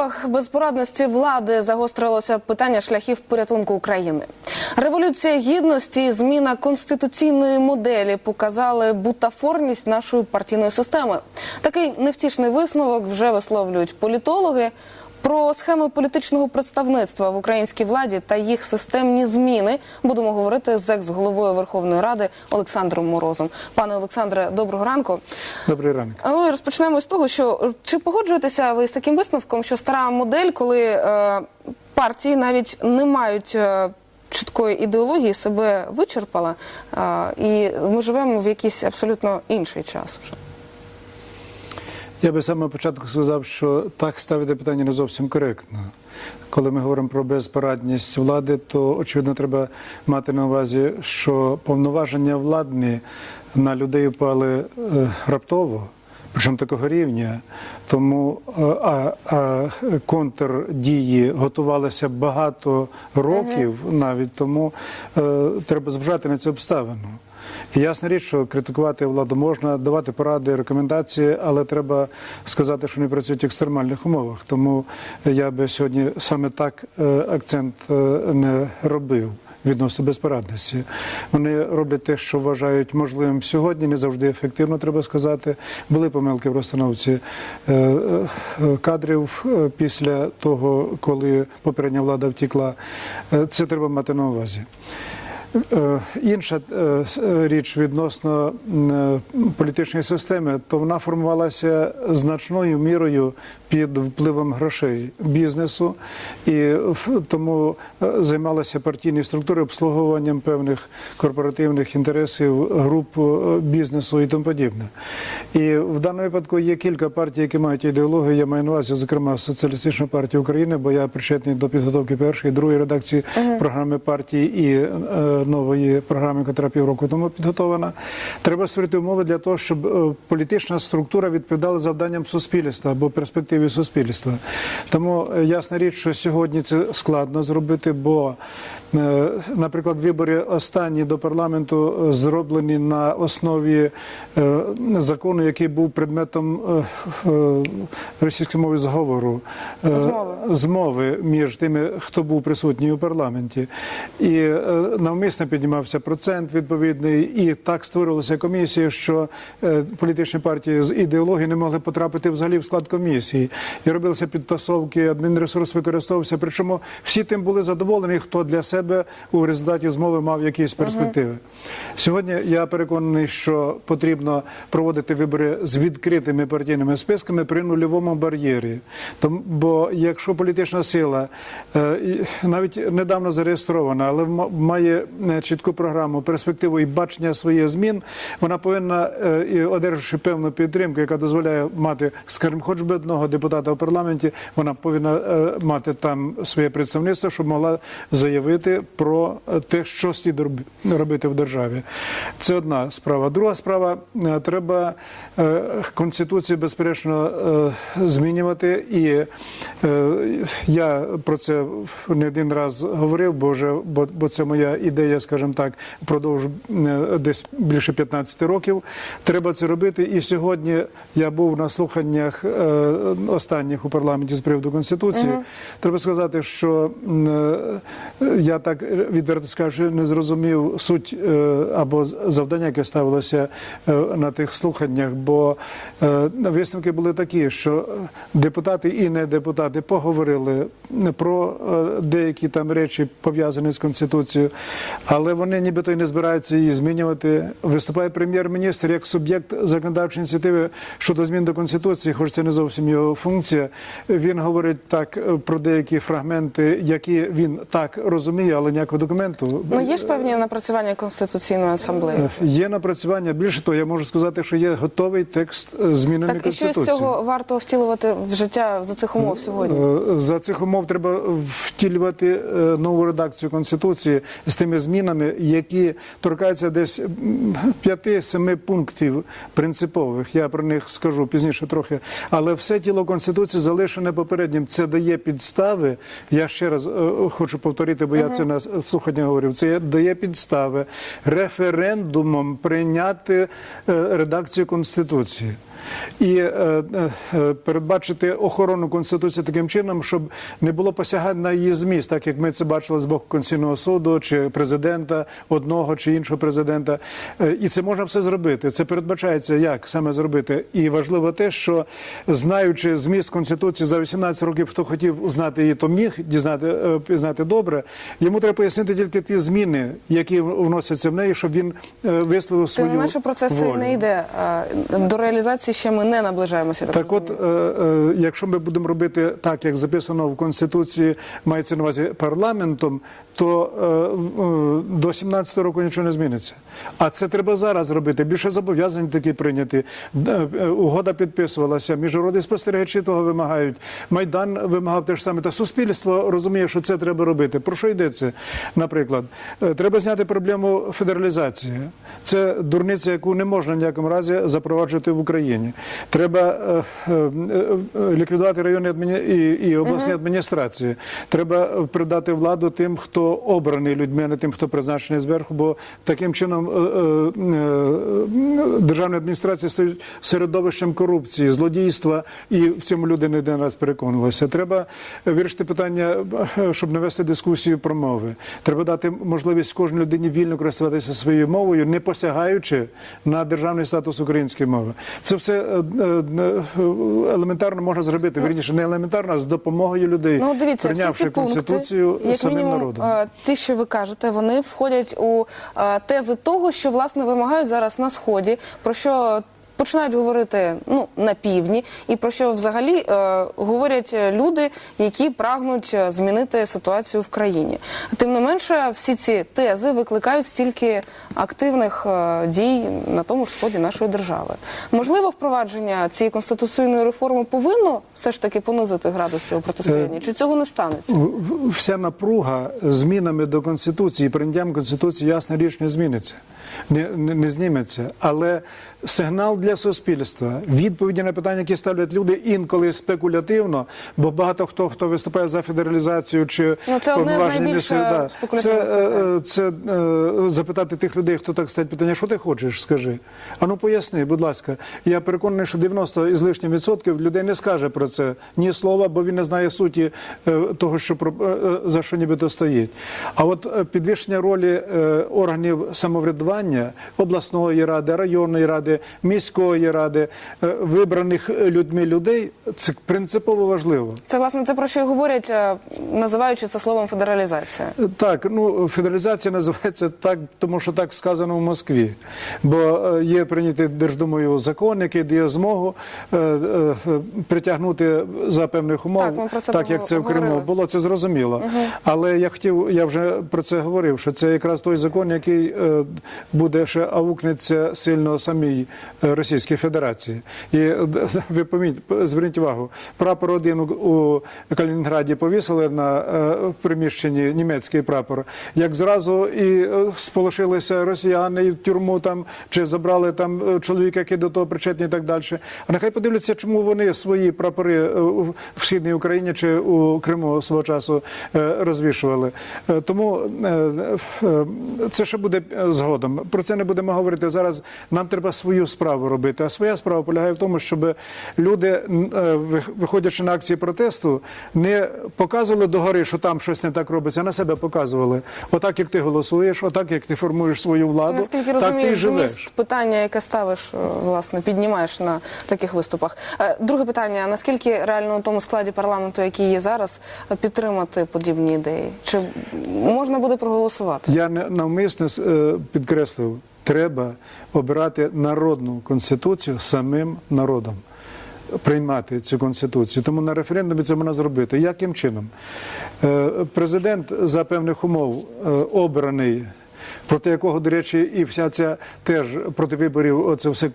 умовах безпорадності влади загострилося питання шляхів порятунку України. Революція гідності, і зміна конституційної моделі показали бутафорність нашої партійної системи. Такий невтішний висновок вже висловлюють політологи. Про схеми політичного представництва в українській владі та їх системні зміни будемо говорити з екс-головою Верховної Ради Олександром Морозом. Пане Олександре, доброго ранку. Добрий ранок. Ну і розпочнемо з того, що чи погоджуєтеся ви з таким висновком, що стара модель, коли е, партії навіть не мають е, чіткої ідеології, себе вичерпала, е, і ми живемо в якийсь абсолютно інший час вже. Я би саме початку сказав, що так ставити питання не зовсім коректно. Коли ми говоримо про безпорадність влади, то очевидно треба мати на увазі, що повноваження владні на людей впали е, раптово. Причому такого рівня, тому е, а, а контрдії готувалися багато років, навіть тому е, треба зважати на цю обставину. Ясна річ, що критикувати владу можна, давати поради, рекомендації, але треба сказати, що вони працюють в екстремальних умовах. Тому я би сьогодні саме так е, акцент е, не робив. Відносно безпорадності. Вони роблять те, що вважають можливим сьогодні, не завжди ефективно, треба сказати. Були помилки в розстановці е, кадрів після того, коли попередня влада втікла. Це треба мати на увазі. Е, Інша е, е, річ відносно політичної системи, то вона формувалася значною мірою під впливом грошей бізнесу, і тому е, займалися партійні структури обслуговуванням певних корпоративних інтересів груп е, бізнесу і тому подібне. І в даному випадку є кілька партій, які мають ідеологію. Я маю на увазі, зокрема, Соціалістична партія України, бо я причетний до підготовки першої, другої редакції програми партії і е, нової програми, яка півроку тому підготовлена. Треба створити умови для того, щоб е, політична структура відповідала завданням суспільства або перспективі суспільства. Тому е, ясна річ, що сьогодні це складно зробити, бо, е, наприклад, вибори останні до парламенту е, зроблені на основі закону, який був предметом російської мови зговору Змови. змови між тими, хто був присутній у парламенті, і навмисно піднімався процент відповідний, і так створилися комісії, що політичні партії з ідеології не могли потрапити взагалі в склад комісії. І робилися підтасовки, адмінресурс використовувався. Причому всі тим були задоволені, хто для себе у результаті змови мав якісь перспективи. Сьогодні я переконаний, що потрібно проводити вибори з відкритими партійними списками при нульовому бар'єрі. Тому, бо якщо політична сила е, навіть недавно зареєстрована, але має е, чітку програму, перспективу і бачення своїх змін, вона повинна, е, і одержавши певну підтримку, яка дозволяє мати, скажімо, хоч би одного депутата в парламенті, вона повинна е, мати там своє представництво, щоб могла заявити про е, те, що слід роб- робити в державі. Це одна справа. Друга справа е, треба конституцію, безперечно, змінювати. І я про це не один раз говорив, бо вже бо, це моя ідея, скажімо так, впродовж е, десь більше 15 років. Треба це робити. І сьогодні я був на слуханнях останніх у парламенті з приводу конституції. Треба сказати, що е, я так відверто скажу, не зрозумів суть е, або завдання, яке ставилося е, на тих слуханнях, бо висновки були такі, що депутати і не депутати поговорили про деякі там речі пов'язані з конституцією, але вони нібито й не збираються її змінювати. Виступає прем'єр-міністр як суб'єкт законодавчої ініціативи щодо змін до конституції, хоч це не зовсім його функція. Він говорить так е, про деякі фрагменти, які він так розуміє, але ніякого документу Ну є ж певні напрацювання конституційної асамблеї. Е, Є напрацювання. Більше того, я можу сказати, що є готовий текст е, зміненої Так і що з конституції. цього варто втілювати в життя за цих умов сьогодні? За цих умов треба втілювати нову редакцію конституції з тими змінами, які торкаються десь м, п'яти-семи пунктів принципових. Я про них скажу пізніше трохи. Але все тіло конституції залишене попереднім. Це дає підстави. Я ще раз е, хочу повторити, бо я це це на слухання говорив. Це дає підстави референдумом прийняти е, редакцію конституції. І е, е, е, передбачити охорону конституції таким чином, щоб не було посягань на її зміст, так як ми це бачили з боку Конституційного суду чи президента одного чи іншого президента. Е, І це можна все зробити. Це передбачається, як саме зробити. І важливо те, що знаючи зміст конституції за 18 років, хто хотів знати її, то міг дізнати е, пізнати добре. Йому треба пояснити тільки ті зміни, які вносяться в неї, щоб він е, висловив Тим свою не менше процес не йде. До реалізації ще ми не наближаємося. Так, Так, от, е, якщо ми будемо робити так, як записано в Конституції, мається на увазі парламентом, то е, е, до 17 року нічого не зміниться. А це треба зараз робити. Більше зобов'язань такі прийняті. Е, Угода підписувалася, міжнародні спостерігачі того вимагають. Майдан вимагав те ж саме. Та суспільство розуміє, що це треба робити. Про що йдеться? Наприклад, треба зняти проблему федералізації. Це дурниця, яку не можна в ніякому разі запроваджувати в Україні. Треба е, е, е, ліквідувати районні адміні... і, і обласні адміністрації. Треба придати владу тим, хто обраний людьми, а не тим, хто призначений зверху, бо таким чином е, е, е, державні адміністрації стають середовищем корупції, злодійства, і в цьому люди не один раз переконувалися. Треба вирішити питання, щоб не вести дискусію про мови. Треба дати можливість кожній людині вільно користуватися своєю мовою, не посягаючи на державний статус української мови. Це все елементарно можна зробити. Вірніше, не елементарно, а з допомогою людей, Ну, дивіться, всі прийнявши ці пункти, конституцію як самим мінімум, народом. Ті, що ви кажете, вони входять у е, тези того, що власне вимагають зараз на сході, про що. Починають говорити ну на півдні, і про що взагалі е, говорять люди, які прагнуть е, змінити ситуацію в країні. Тим не менше, всі ці тези викликають стільки активних е, дій на тому ж сході нашої держави. Можливо, впровадження цієї конституційної реформи повинно все ж таки понизити градус цього протистояння, чи цього не станеться? Вся напруга змінами до Конституції, прийняттям Конституції, ясна річ, не зміниться, не, не, не зніметься. Але сигнал для суспільства, відповіді на питання, які ставлять люди, інколи спекулятивно, бо багато хто, хто виступає за федералізацію чи Ну, це повноваження е, да. це, е, е, це е, запитати тих людей, хто так ставить питання, що ти хочеш, скажи. А ну поясни, будь ласка. Я переконаний, що 90 із лишнім відсотків людей не скаже про це ні слова, бо він не знає суті того, що за що нібито стоїть. А от підвищення ролі органів самоврядування обласної ради, районної ради, міської ради, е, вибраних людьми людей, це принципово важливо. Це власне те, про що говорять, е, називаючи це словом федералізація. Так, ну федералізація називається так, тому що так сказано в Москві. Бо е, є прийнятий Держдумою закон, який дає змогу е, е, притягнути за певних умов, Так, ми про це так як це в Криму говорили. було, це зрозуміло. Але я хотів, я вже про це говорив, що це якраз той закон, який е, буде ще аукнеться сильно самій е, Російській Федерації. І е, ви поміть, зверніть увагу, прапор один у- Калінінграді повісили на е, приміщенні німецький прапор. Як зразу і сполошилися росіяни в тюрму там чи забрали там чоловіка, який до того причетний і так далі. А нехай подивляться, чому вони свої прапори в східній Україні чи у Криму свого часу розвішували. Тому це ще буде згодом. Про це не будемо говорити зараз. Нам треба свою справу робити. А своя справа полягає в тому, щоб люди, е, ви- виходячи на акції протесту, не показували догори, що там щось не так робиться, а на себе показували. Отак, як ти голосуєш, отак, як ти формуєш свою владу, Наскільки так ти розумієш, живеш. зміст питання, яке ставиш, е, власне, піднімаєш на таких виступах. Е, Друге питання: наскільки реально у тому складі парламенту, який є зараз, підтримати подібні ідеї? Чи можна буде проголосувати? Я не- навмисне підкреслив, треба обирати народну конституцію самим народом. Приймати цю конституцію, тому на референдумі це можна зробити. Яким чином? Е, Президент за певних умов е, обраний, проти якого, до речі, і вся ця теж проти виборів, оце все е,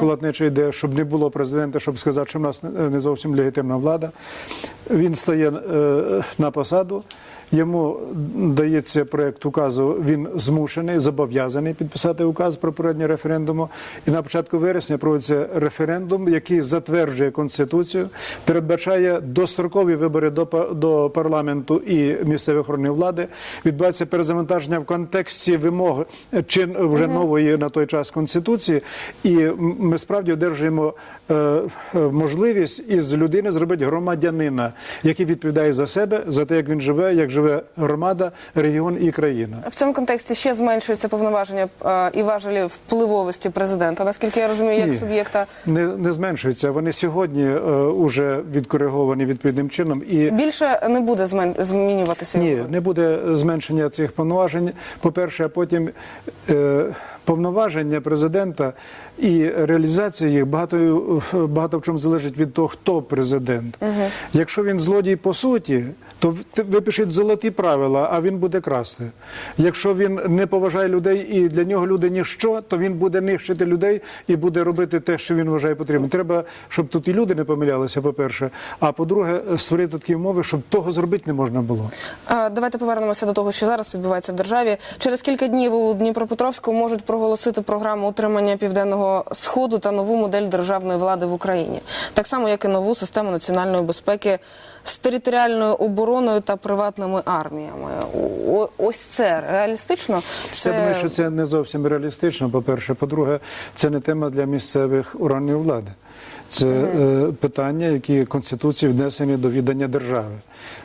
колотнече йде, щоб не було президента, щоб сказати, що в нас не- не зовсім легітимна влада. Він стає е, на посаду. Йому дається проєкт указу, він змушений, зобов'язаний підписати указ про проведення референдуму. І на початку вересня проводиться референдум, який затверджує конституцію, передбачає дострокові вибори до, до парламенту і місцевих органів влади. Відбувається перезавантаження в контексті вимог чин вже нової на той час конституції, і ми справді одержуємо е, е, можливість із людини зробити громадянина, який відповідає за себе, за те, як він живе, як живе громада, регіон і країна. В цьому контексті ще зменшується повноваження е, і важелі впливовості президента. Наскільки я розумію, як Ні. суб'єкта Не, не зменшується. Вони сьогодні е, уже відкориговані відповідним чином і. більше не буде змен- змінюватися. Ні, не буде зменшення цих повноважень. По-перше, а потім е, повноваження президента і реалізація їх багато, багато в чому залежить від того, хто президент. Якщо він злодій по суті, то ви пишіть золоті правила, а він буде красти. Якщо він не поважає людей і для нього люди ніщо, то він буде нищити людей і буде робити те, що він вважає потрібним. Треба, щоб тут і люди не помилялися, по-перше. А по-друге, створити такі умови, щоб того зробити не можна було. Давайте повернемося до того, що зараз відбувається в державі. Через кілька днів у Дніпропетровську можуть проголосити програму утримання південного сходу та нову модель державної влади в Україні, так само як і нову систему національної безпеки з територіальною обороною та приватними арміями. О- Ось це реалістично. Я думаю, що це не зовсім реалістично. По-перше, по-друге, це не тема для місцевих органів влади. Це е, питання, які конституції внесені до віддання держави.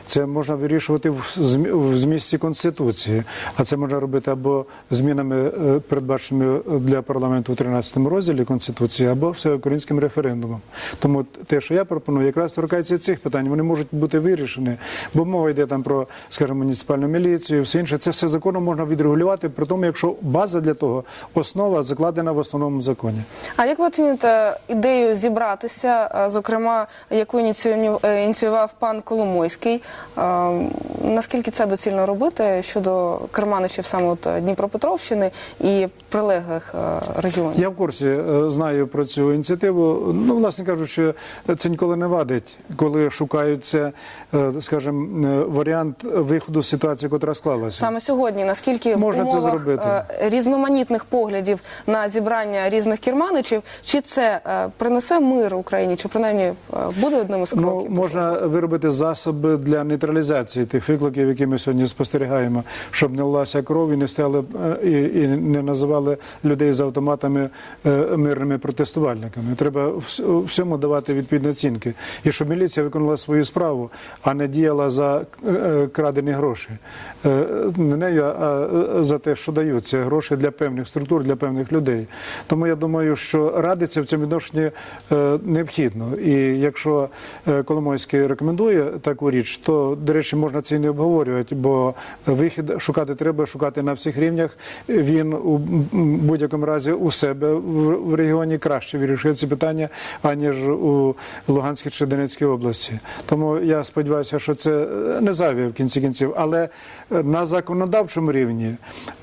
Це можна вирішувати в в змісті конституції, а це можна робити або змінами, е, передбаченими для парламенту у 13 розділі конституції, або всеукраїнським референдумом. Тому те, що я пропоную, якраз торкається цих питань. Вони можуть бути вирішені, бо мова йде там про, скажімо, муніципальну міліцію, все інше. Це все законом можна відрегулювати, при тому, якщо база для того, основа закладена в основному законі. А як ви оцінюєте ідею зібратися, а, зокрема, яку ініціював- е, ініціював пан Коломойський? Наскільки це доцільно робити щодо керманичів саме от е, Дніпропетровщини і прилеглих е, регіонів? Я в курсі е, знаю про цю ініціативу. Ну, власне кажучи, це ніколи не вадить, коли шукаються, е, скажімо, е, варіант виходу з ситуації, яка склалася. Саме сьогодні, наскільки Можна в це зробити. е, різноманітних поглядів на зібрання різних керманичів, чи це е, принесе мир Україні, чи принаймні е, буде одним із Ну, можна виробити засоби для нейтралізації тих викликів, які ми сьогодні спостерігаємо, щоб не лилася кров і не стали е, і, і не називали людей з автоматами е, мирними протестувальниками. Треба всьому давати відповідні оцінки. І щоб міліція виконала свою справу, а не діяла за крадені гроші. Не нею, а за те, що дають. Це гроші для певних структур, для певних людей. Тому я думаю, що радиться в цьому відношенні необхідно. І якщо е, Коломойський рекомендує таку річ, то, до речі, можна це і не обговорювати, бо вихід шукати треба, шукати на всіх рівнях. Він у будь-якому разі у себе в регіоні краще вирішує ці питання, аніж у Луганській чи Донецькій області. Тому я сподіваюся, що це е, не зайве в кінці кінців, але е, на законодавчому рівні,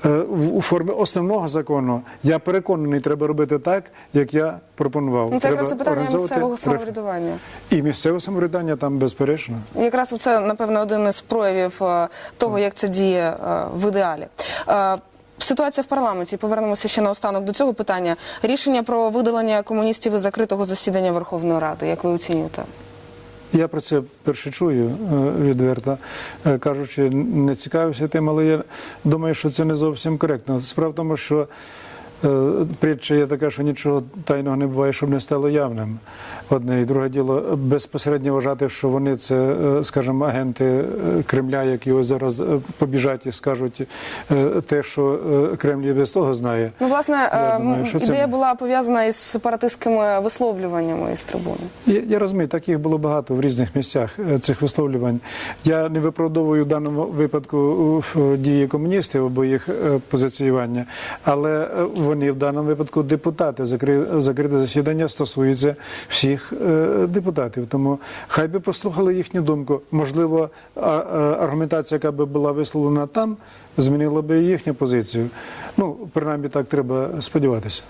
в- у формі основного закону, я переконаний, треба робити так, як я пропонував. Ну, це Треба якраз це питання організовувати місцевого самоврядування. І місцеве самоврядування там безперечно. Якраз це, напевно, один із проявів е, того, як це діє е, в ідеалі. Е, Ситуація в парламенті. Повернемося ще наостанок до цього питання. Рішення про видалення комуністів із закритого засідання Верховної Ради. Як ви оцінюєте? Я про це перше чую відверто, кажучи, не цікавився тим, але я думаю, що це не зовсім коректно. Справа в тому, що притча є така, що нічого тайного не буває, щоб не стало явним. Одне і друге діло безпосередньо вважати, що вони це, е, скажімо, агенти е, Кремля, які ось зараз е, побіжать і скажуть е, те, що е, Кремль і без того знає. Ну, власне, е, думаю, що це- ідея була пов'язана із сепаратистськими висловлюваннями із трибуни. Я, я розумію, таких було багато в різних місцях е, цих висловлювань. Я не виправдовую в даному випадку е, дії комуністів або їх е, позиціювання, але е, вони в даному випадку депутати. Закри- Закрите засідання стосується всіх е, депутатів. Тому хай би послухали їхню думку. Можливо, аргументація, яка би була висловлена там, змінила би їхню позицію. Ну, принаймні так треба сподіватися.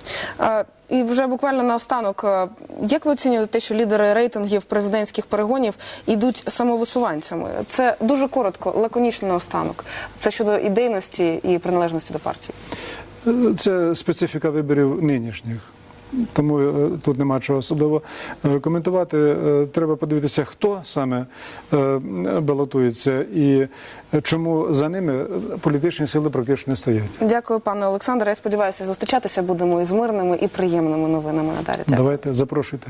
І вже буквально наостанок, е, як ви оцінюєте те, що лідери рейтингів президентських перегонів йдуть самовисуванцями? Це дуже коротко, лаконічно наостанок. Це щодо ідейності і приналежності до партії. Це специфіка виборів нинішніх. Тому е, тут нема чого особливо е, коментувати. Е, Треба подивитися, хто саме балотується і чому за ними політичні сили практично не стоять. Дякую, пане Олександре. Я сподіваюся, зустрічатися будемо із мирними і приємними новинами надалі. Дякую. Давайте запрошуйте.